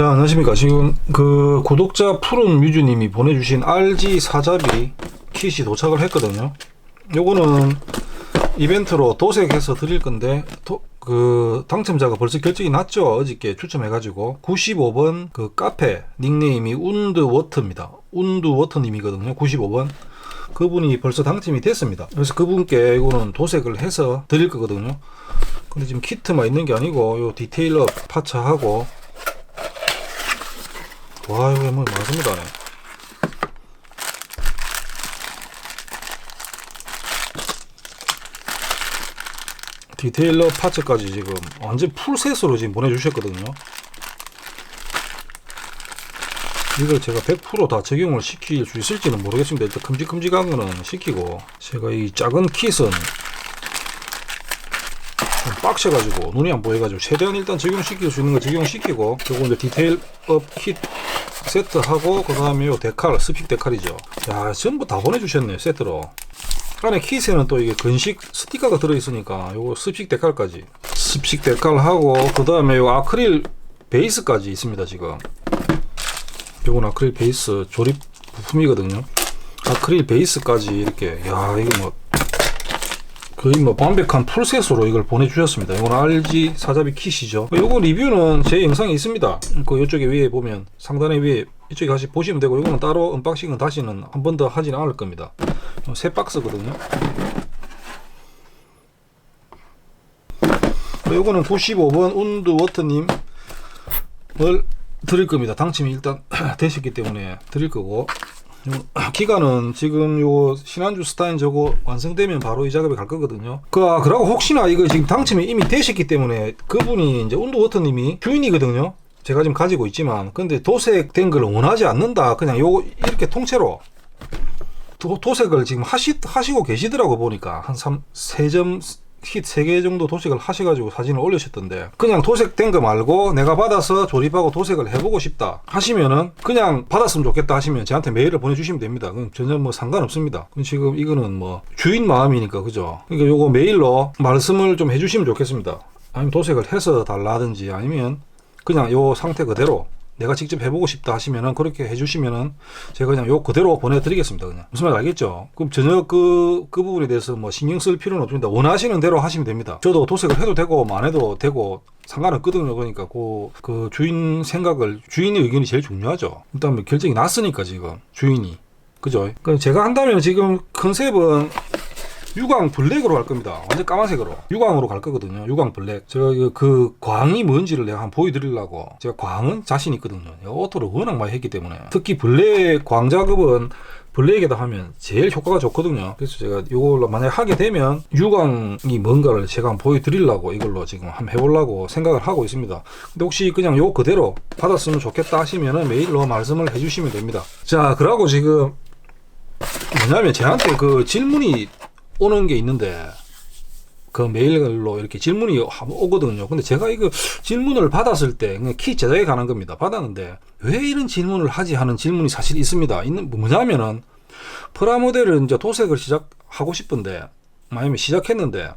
자, 안녕하십니까. 지금 그 구독자 푸른 뮤즈님이 보내주신 RG 사자비 킷이 도착을 했거든요. 요거는 이벤트로 도색해서 드릴 건데, 도, 그 당첨자가 벌써 결정이 났죠. 어저께 추첨해가지고 95번 그 카페 닉네임이 운드워터입니다. 운드워터님이거든요. 95번. 그분이 벌써 당첨이 됐습니다. 그래서 그분께 이거는 도색을 해서 드릴 거거든요. 근데 지금 키트만 있는 게 아니고 요 디테일러 파츠하고 와 이거 뭐 많습니다 네. 디테일러 파츠까지 지금 완전 풀셋으로 지금 보내주셨거든요 이걸 제가 100%다 적용을 시킬 수 있을지는 모르겠습니다 일단 큼직큼직한 거는 시키고 제가 이 작은 킷은 좀 빡셔가지고 눈이 안 보여가지고 최대한 일단 적용시킬 수 있는 거 적용시키고 요거 이제 디테일업 킷 세트하고 그 다음에 요 데칼 스픽 데칼이죠. 야 전부 다 보내주셨네요 세트로. 안에 킷에는 또 이게 건식 스티커가 들어있으니까 요거 스픽 데칼까지. 스픽 데칼하고 그 다음에 요 아크릴 베이스까지 있습니다 지금. 요건 아크릴 베이스 조립 부품이거든요. 아크릴 베이스까지 이렇게. 야 이거 뭐 거의 뭐 완벽한 풀셋으로 이걸 보내주셨습니다. 이건 RG 사자비 킷이죠. 요거 리뷰는 제 영상에 있습니다. 그 이쪽에 위에 보면 상단에 위에 이쪽에 다시 보시면 되고 이거는 따로 언박싱은 다시는 한 번 더 하지는 않을 겁니다. 새 박스거든요. 요거는 95번 운드워터님을 드릴 겁니다. 당첨이 일단 되셨기 때문에 드릴 거고 기간은 지금 요 신한주 스타인 저거 완성되면 바로 이 작업에 갈 거거든요. 그, 아, 그러고 혹시나 이거 지금 당첨이 이미 되셨기 때문에 그분이 이제 운도워터님이 주인이거든요. 제가 지금 가지고 있지만 근데 도색된 걸 원하지 않는다. 그냥 요 이렇게 통째로 도, 도색을 지금 하시, 하시고 계시더라고 보니까 한 3, 3점 킷 3개 정도 도색을 하셔가지고 사진을 올리셨던데 그냥 도색된 거 말고 내가 받아서 조립하고 도색을 해보고 싶다 하시면은 그냥 받았으면 좋겠다 하시면 저한테 메일을 보내주시면 됩니다. 그럼 전혀 뭐 상관없습니다. 그럼 지금 이거는 뭐 주인 마음이니까 그죠? 그러니까 요거 메일로 말씀을 좀 해주시면 좋겠습니다. 아니면 도색을 해서 달라든지 아니면 그냥 요 상태 그대로 내가 직접 해보고 싶다 하시면은 그렇게 해주시면은 제가 그냥 요 그대로 보내드리겠습니다. 그냥 무슨 말 알겠죠? 그럼 전혀 그, 그 부분에 대해서 뭐 신경 쓸 필요는 없습니다. 원하시는 대로 하시면 됩니다. 저도 도색을 해도 되고 뭐 안 해도 되고 상관없거든요. 그러니까 그, 그 주인 생각을 주인의 의견이 제일 중요하죠. 일단 뭐 결정이 났으니까 지금 주인이 그죠? 그럼 제가 한다면 지금 컨셉은 유광 블랙으로 갈 겁니다. 완전 까만색으로. 유광으로 갈 거거든요. 유광 블랙. 제가 그, 그 광이 뭔지를 내가 한번 보여드리려고. 제가 광은 자신 있거든요. 오토를 워낙 많이 했기 때문에. 특히 블랙 광 작업은 블랙에다 하면 제일 효과가 좋거든요. 그래서 제가 이걸로 만약에 하게 되면 유광이 뭔가를 제가 한번 보여드리려고 이걸로 지금 한번 해보려고 생각을 하고 있습니다. 근데 혹시 그냥 요 그대로 받았으면 좋겠다 하시면은 메일로 말씀을 해주시면 됩니다. 자, 그러고 지금 뭐냐면 저한테 그 질문이 오는 게 있는데 그 메일로 이렇게 질문이 오거든요. 근데 제가 이거 질문을 받았을 때 그냥 키 제작에 관한 겁니다. 받았는데 왜 이런 질문을 하지 하는 질문이 사실 있습니다. 있는 뭐냐면은 프라모델을 이제 도색을 시작하고 싶은데 만약에 시작했는데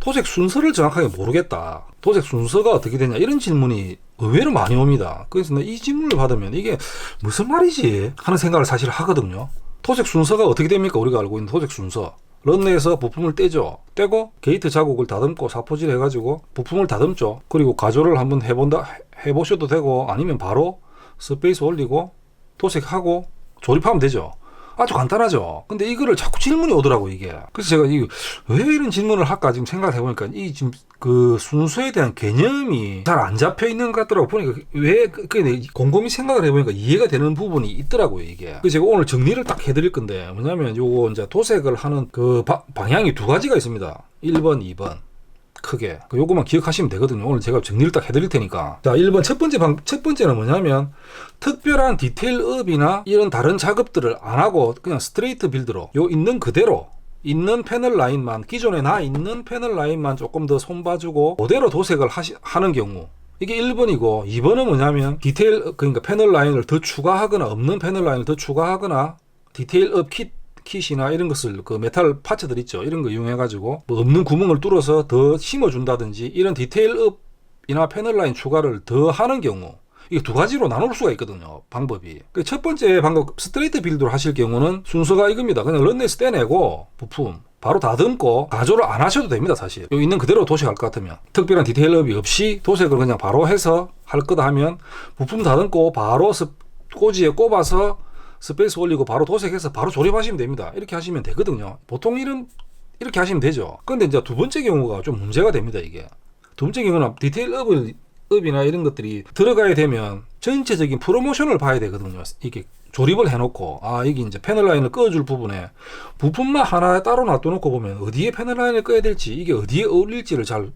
도색 순서를 정확하게 모르겠다. 도색 순서가 어떻게 되냐 이런 질문이 의외로 많이 옵니다. 그래서 이 질문을 받으면 이게 무슨 말이지 하는 생각을 사실 하거든요. 도색 순서가 어떻게 됩니까? 우리가 알고 있는 도색 순서. 런너에서 부품을 떼죠. 떼고 게이트 자국을 다듬고 사포질 해가지고 부품을 다듬죠. 그리고 가조를 한번 해본다 해보셔도 되고 아니면 바로 스페이스 올리고 도색하고 조립하면 되죠. 아주 간단하죠. 근데 이거를 자꾸 질문이 오더라고 이게. 그래서 제가 이 왜 이런 질문을 할까 지금 생각을 해보니까 이 지금 그 순서에 대한 개념이 잘 안 잡혀 있는 것 같더라고 보니까 왜 그, 그 곰곰이 생각을 해보니까 이해가 되는 부분이 있더라고요 이게. 그래서 제가 오늘 정리를 딱 해드릴 건데 뭐냐면 요거 이제 도색을 하는 그 바, 방향이 두 가지가 있습니다. 1번, 2번. 크게 그 요거만 기억하시면 되거든요. 오늘 제가 정리를 딱 해드릴 테니까. 자, 1번 첫 번째 방, 첫 번째는 뭐냐면 특별한 디테일업이나 이런 다른 작업들을 안 하고 그냥 스트레이트 빌드로 요 있는 그대로 있는 패널 라인만 기존에 나 있는 패널 라인만 조금 더 손봐주고 그대로 도색을 하시, 하는 경우 이게 1번이고 2번은 뭐냐면 디테일 그러니까 패널 라인을 더 추가하거나 없는 패널 라인을 더 추가하거나 디테일업 킷 킷이나 이런 것을 그 메탈 파츠들 있죠. 이런 거 이용해 가지고 뭐 없는 구멍을 뚫어서 더 심어 준다든지 이런 디테일업이나 패널 라인 추가를 더 하는 경우 이게 두 가지로 나눌 수가 있거든요. 방법이. 그 첫 번째 방법 스트레이트 빌드로 하실 경우는 순서가 이겁니다. 그냥 런넷스 떼내고 부품 바로 다듬고 가조를 안 하셔도 됩니다. 사실 여기 있는 그대로 도색할 것 같으면 특별한 디테일업이 없이 도색을 그냥 바로 해서 할 거다 하면 부품 다듬고 바로 스, 꼬지에 꼽아서 스페이스 올리고 바로 도색해서 바로 조립하시면 됩니다. 이렇게 하시면 되거든요. 보통 이런 이렇게 하시면 되죠. 근데 이제 두 번째 경우가 좀 문제가 됩니다. 이게 두 번째 경우는 디테일 업을 업이나 이런 것들이 들어가야 되면 전체적인 프로모션을 봐야 되거든요. 이게 조립을 해놓고 아 이게 이제 패널 라인을 꺼줄 부분에 부품만 하나 따로 놔둬놓고 보면 어디에 패널 라인을 꺼야 될지 이게 어디에 어울릴지를 잘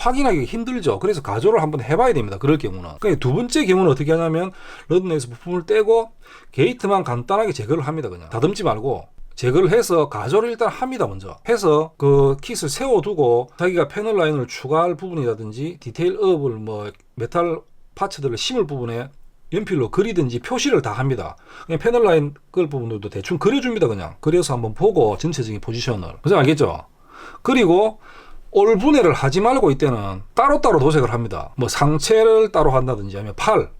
확인하기 힘들죠. 그래서 가조를 한번 해봐야 됩니다. 그럴 경우는. 그러니까 두 번째 경우는 어떻게 하냐면 런너에서 부품을 떼고 게이트만 간단하게 제거를 합니다. 그냥 다듬지 말고 제거를 해서 가조를 일단 합니다 먼저 해서 그 킷을 세워두고 자기가 패널 라인을 추가할 부분이라든지 디테일 업을 뭐 메탈 파츠들을 심을 부분에 연필로 그리든지 표시를 다 합니다. 그냥 패널 라인 끌 부분들도 대충 그려줍니다. 그냥 그려서 한번 보고 전체적인 포지션을 무슨 알겠죠? 그리고 올 분해를 하지 말고 이때는 따로따로 도색을 합니다. 뭐 상체를 따로 한다든지 아니면 팔,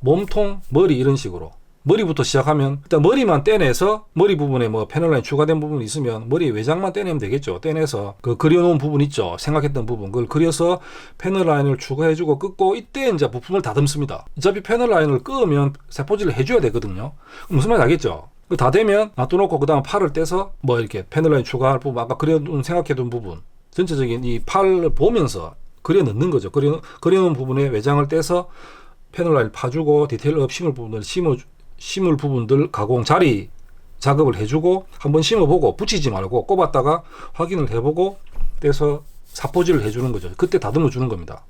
몸통, 머리 이런 식으로 머리부터 시작하면 일단 머리만 떼내서 머리 부분에 뭐 패널 라인 추가된 부분이 있으면 머리 외장만 떼내면 되겠죠. 떼내서 그 그려놓은 부분 있죠. 생각했던 부분 그걸 그려서 패널 라인을 추가해주고 끄고 이때 이제 부품을 다듬습니다. 어차피 패널 라인을 끄면 세포질을 해줘야 되거든요. 무슨 말인지 알겠죠? 그다 되면 놔둬놓고 그 다음 팔을 떼서 뭐 이렇게 패널 라인 추가할 부분 아까 그려둔 생각해둔 부분 전체적인 이 팔을 보면서 그려 넣는 거죠. 그려 그려 놓은 부분에 외장을 떼서 패널 라인 파주고 디테일 업 심을 부분을 심어 심을 부분들 가공 자리 작업을 해주고 한번 심어보고 붙이지 말고 꼽았다가 확인을 해보고 떼서 사포질을 해주는 거죠. 그때 다듬어 주는 겁니다.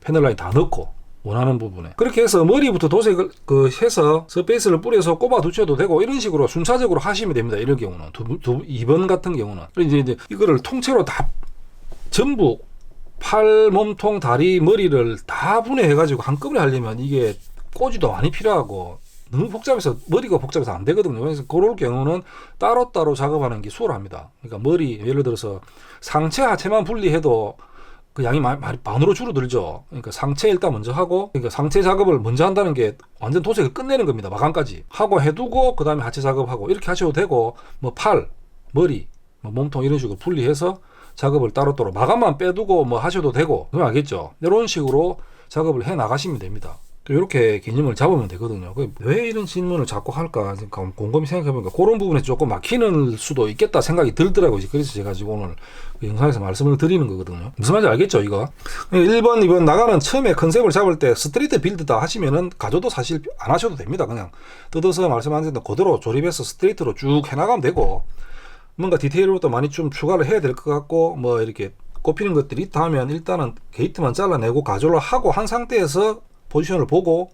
패널 라인 다 넣고 원하는 부분에 그렇게 해서 머리부터 도색을 그 해서 스페이스를 뿌려서 꼽아 두셔도 되고 이런 식으로 순차적으로 하시면 됩니다. 이런 경우는 두, 두 2번 같은 경우는 이제 이제 이거를 통째로 다 전부 팔, 몸통, 다리, 머리를 다 분해해가지고 한꺼번에 하려면 이게 꼬지도 많이 필요하고 너무 복잡해서 머리가 복잡해서 안 되거든요. 그래서 그럴 경우는 따로따로 작업하는 게 수월합니다. 그러니까 머리 예를 들어서 상체 하체만 분리해도 그 양이 많이, 많이 반으로 줄어들죠. 그러니까 상체 일단 먼저 하고 그러니까 상체 작업을 먼저 한다는 게 완전 도색을 끝내는 겁니다. 마감까지 하고 해두고 그 다음에 하체 작업하고 이렇게 하셔도 되고 뭐 팔, 머리, 뭐 몸통 이런 식으로 분리해서 작업을 따로따로 마감만 빼두고 뭐 하셔도 되고 그럼 알겠죠. 이런 식으로 작업을 해 나가시면 됩니다. 이렇게 개념을 잡으면 되거든요. 그왜 이런 질문을 자꾸 할까 지금 곰곰이 생각해보니까 그런 부분에 조금 막히는 수도 있겠다 생각이 들더라고요. 그래서 제가 지금 오늘 그 영상에서 말씀을 드리는 거거든요. 무슨 말인지 알겠죠, 이거? 1번, 2번 나가는 처음에 컨셉을 잡을 때 스트리트 빌드다 하시면은 가져도 사실 안 하셔도 됩니다. 그냥 뜯어서 말씀하신 대로 그대로 조립해서 스트레이트로 쭉 해나가면 되고 뭔가 디테일부터 많이 좀 추가를 해야 될 것 같고 뭐 이렇게 꼽히는 것들이 있다 하면 일단은 게이트만 잘라내고 가조를 하고 한 상태에서 포지션을 보고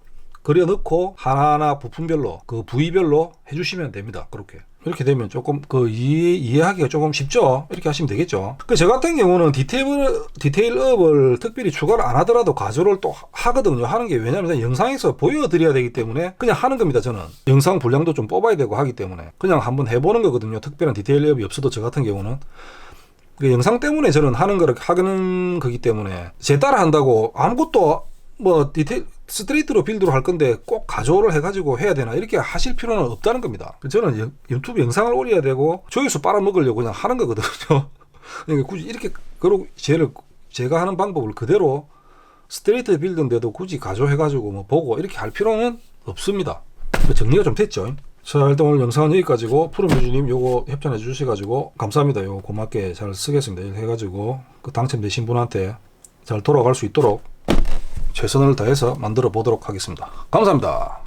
그려 넣고 하나하나 부품별로 그 부위별로 해주시면 됩니다. 그렇게 이렇게 되면 조금 그 이해, 이해 하기가 조금 쉽죠. 이렇게 하시면 되겠죠. 그 저 같은 경우는 디테일 디테일 업을 특별히 추가를 안 하더라도 가조를 또 하거든요. 하는 게 왜냐하면 영상에서 보여드려야 되기 때문에 그냥 하는 겁니다. 저는 영상 분량도 좀 뽑아야 되고 하기 때문에 그냥 한번 해보는 거거든요. 특별한 디테일 업이 없어도 저 같은 경우는 그 영상 때문에 저는 하는 거를 하는 거기 때문에 제 따라 한다고 아무것도 뭐 디테일 스트레이트로 빌드로 할 건데 꼭 가조를 해가지고 해야 되나 이렇게 하실 필요는 없다는 겁니다. 저는 유- 유튜브 영상을 올려야 되고 조회수 빨아먹으려고 그냥 하는 거거든요. 그러니까 굳이 이렇게 그러고 제를 제가 하는 방법을 그대로 스트레이트 빌드인데도 굳이 가조해가지고 뭐 보고 이렇게 할 필요는 없습니다. 정리가 좀 됐죠. 자 일단 오늘 영상은 여기까지고 푸른뮤즈님 요거 협찬해 주셔가지고 감사합니다. 요거 고맙게 잘 쓰겠습니다. 해가지고 그 당첨되신 분한테 잘 돌아갈 수 있도록 최선을 다해서 만들어 보도록 하겠습니다. 감사합니다.